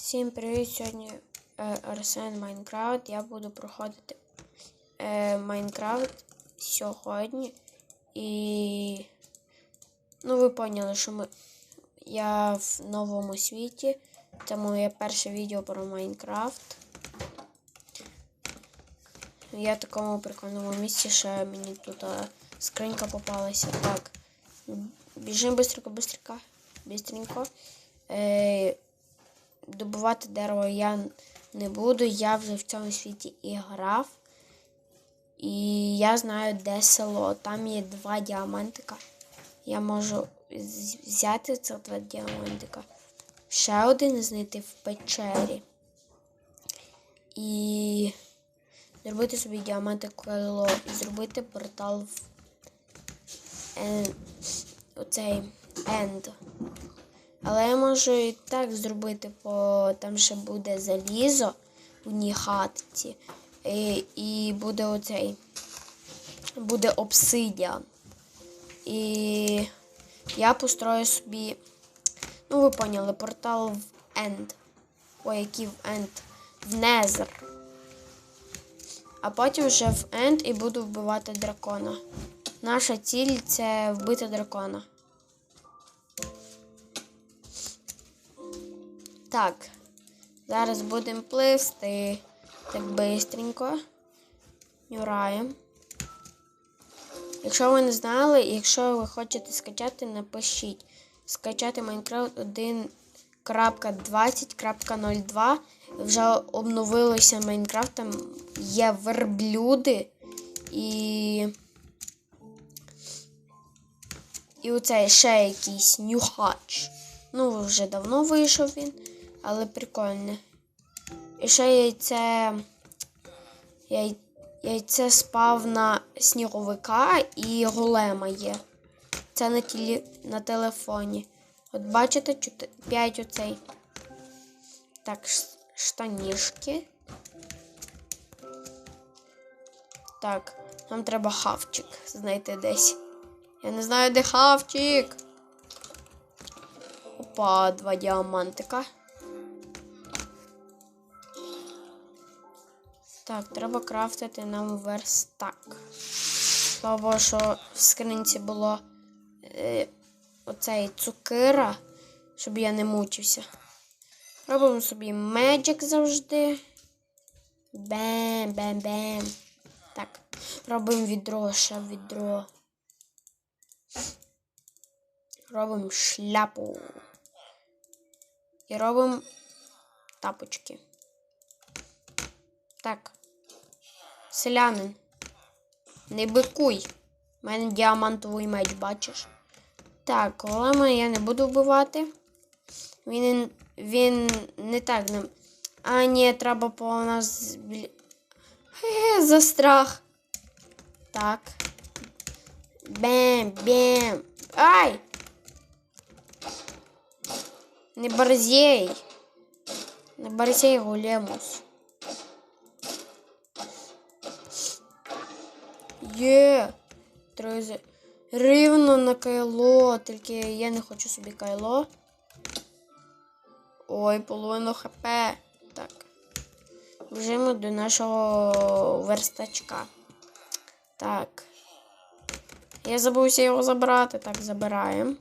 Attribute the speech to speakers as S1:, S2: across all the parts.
S1: Всім привіт! Сьогодні е, Арсен Майнкрафт. Я буду проходити е, Майнкрафт сьогодні. І ну, ви поняли, що ми, я в новому світі. Це моє перше відео про Майнкрафт. Я в такому прикольному місці, що мені тут е, скринька попалася. Так. Біжимо бистренько, бистренько, бистренько. Добувати дерево я не буду. Я вже в цьому світі і грав. І я знаю, де село. Там є два діамантика. Я можу взяти ці два діамантика. Ще один знайти в печері. І зробити собі діамантик коло і зробити портал в е, оцей енд. Але я можу і так зробити, бо там ще буде залізо в одній хатці. І, і буде оцей. Буде обсидіан. І я построю собі. Ну, ви поняли, портал в Енд. Ой, який в Енд. В Незер. А потім вже в Енд і буду вбивати дракона. Наша ціль це вбити дракона. Так, зараз будемо пливсти так бистренько. Нюраємо. Якщо ви не знали, якщо ви хочете скачати, напишіть. Скачати Minecraft 1.20.02. Вже обновилося Майнкрафт, там є верблюди і. І оцей ще якийсь нюхач. Ну, вже давно вийшов він, але прикольне. І ще яйце. Яй... Яйце спав на сніговика і голема є. Це на тілі... на телефоні. От бачите, 5 оцей. Так, штанішки. Так, нам треба хавчик знайти десь. Я не знаю, де хавчик. Опа, два діамантика. Так, треба крафтити нам верстак. Слава що в скринці було е, оцей цукира, щоб я не мучився. Робимо собі меджик завжди. Бем, бем, бем. Так, робимо відро, ще відро. Робимо шляпу. І робимо тапочки. Так. Селянин. Не бикуй. У мене діамантовий меч, бачиш? Так, голема я не буду вбивати. Він, він не так нам. А, ні, треба по нас. бля- Хе, за страх. Так. Бем, бем. Ай! Не борзей. Не борзей, гулемус. Є. Три рівно на кайло, тільки я не хочу собі кайло. Ой, половину хп. Так. Біжимо до нашого верстачка. Так. Я забувся його забрати. Так, забираємо.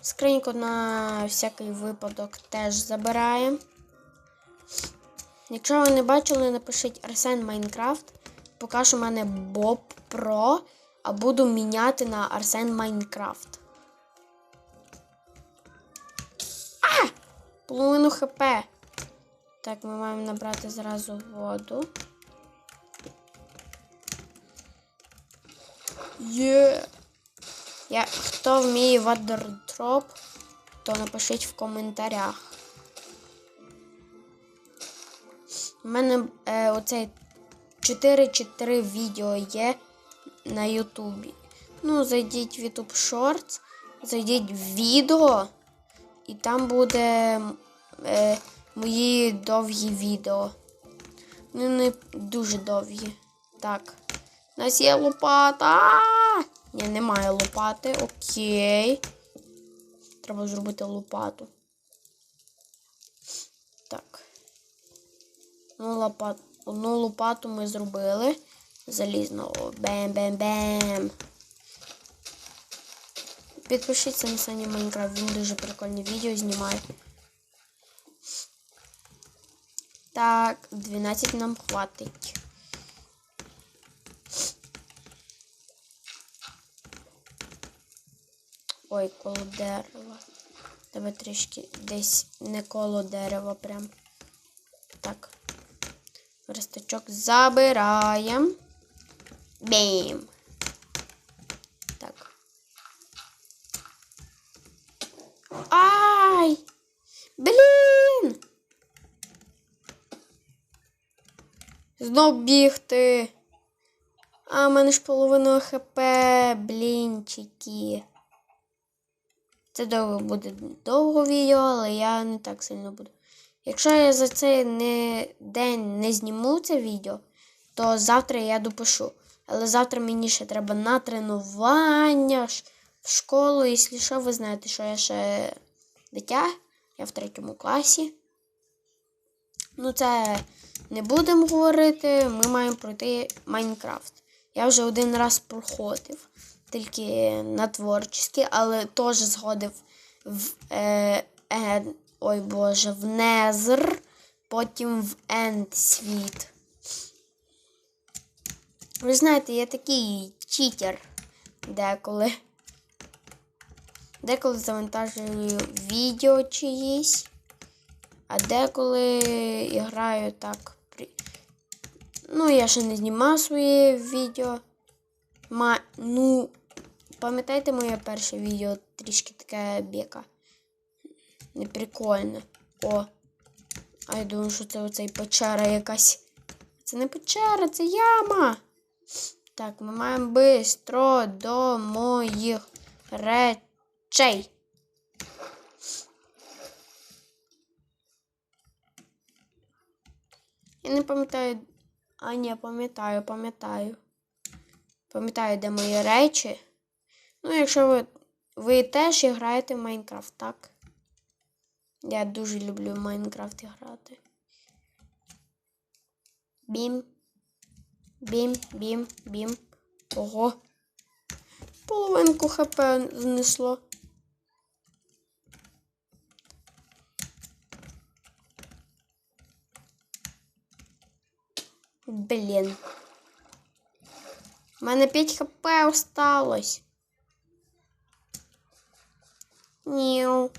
S1: Скриньку на всякий випадок теж забираємо. Якщо ви не бачили, напишіть Арсен Майнкрафт. Поки що в мене Боб Про, а буду міняти на Арсен Майнкрафт. А! Половину хп. Так, ми маємо набрати зразу воду. Є. Я, хто вміє вадердроп, то напишіть в коментарях. У мене е, оцей 4 чи 3 відео є на Ютубі. Ну, зайдіть в YouTube Shorts, зайдіть в відео, і там буде е, мої довгі відео. Ну, не дуже довгі. Так. У нас є лопата. Ні, немає лопати. Окей. Треба зробити лопату. Одну лопату, одну лопату ми зробили. Залізно. Бем-бем-бем. Підпишіться на Саня Майнкрафт, він дуже прикольні відео знімає. Так, 12 нам хватить. Ой, коло дерева. Тебе трішки десь не коло дерева прям. Верстачок забираємо. Бім. Так. Ай! Блін! Знов бігти. А, в мене ж половина хп, блінчики. Це довго буде довго відео, але я не так сильно буду. Якщо я за цей не, день не зніму це відео, то завтра я допишу. Але завтра мені ще треба на тренування, в школу. Якщо що, ви знаєте, що я ще дитя, я в третьому класі. Ну, це не будемо говорити, ми маємо пройти Майнкрафт. Я вже один раз проходив, тільки на творчості, але теж зходив в е, е, ой Боже, в Незр, потім в Енд світ. Ви знаєте, я такий читер деколи. Деколи завантажую відео чиїсь, а деколи граю так. Ну, я ще не знімав своє відео. Ма... Ну, пам'ятаєте моє перше відео трішки таке бека? Неприкольне. О. А я думаю, що це оцей печера якась. Це не печера, це яма. Так, ми маємо бистро до моїх речей. Я не пам'ятаю. А, ні, пам'ятаю, пам'ятаю. Пам'ятаю, де мої речі. Ну, якщо ви, ви теж граєте в Майнкрафт, так? Я дуже люблю в Майнкрафт грати. Бім. Бім, бім, бім. Ого. Половинку хп знесло. Блін. У мене 5 хп осталось. Ніу.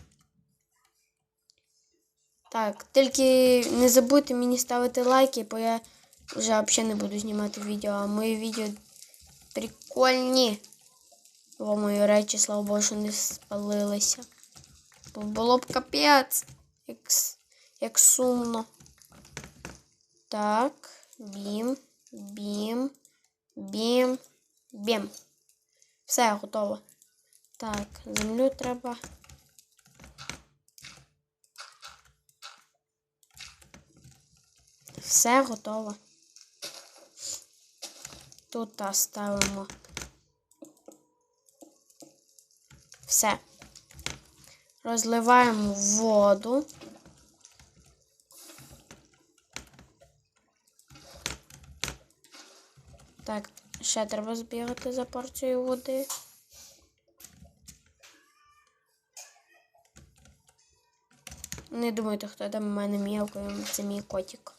S1: Так, тільки не забудьте мені ставити лайки, бо я вже взагалі не буду знімати відео, а мої відео прикольні. О, мої речі, слава Богу, що не спалилися. Бо було б капець, як, як сумно. Так, бім, бім, бім, бім. Все, готово. Так, землю треба. Все готово. Тут ставимо. Все. Розливаємо воду. Так, ще треба збігати за порцією води. Не думайте, хто там у мене мілкою, це мій котик.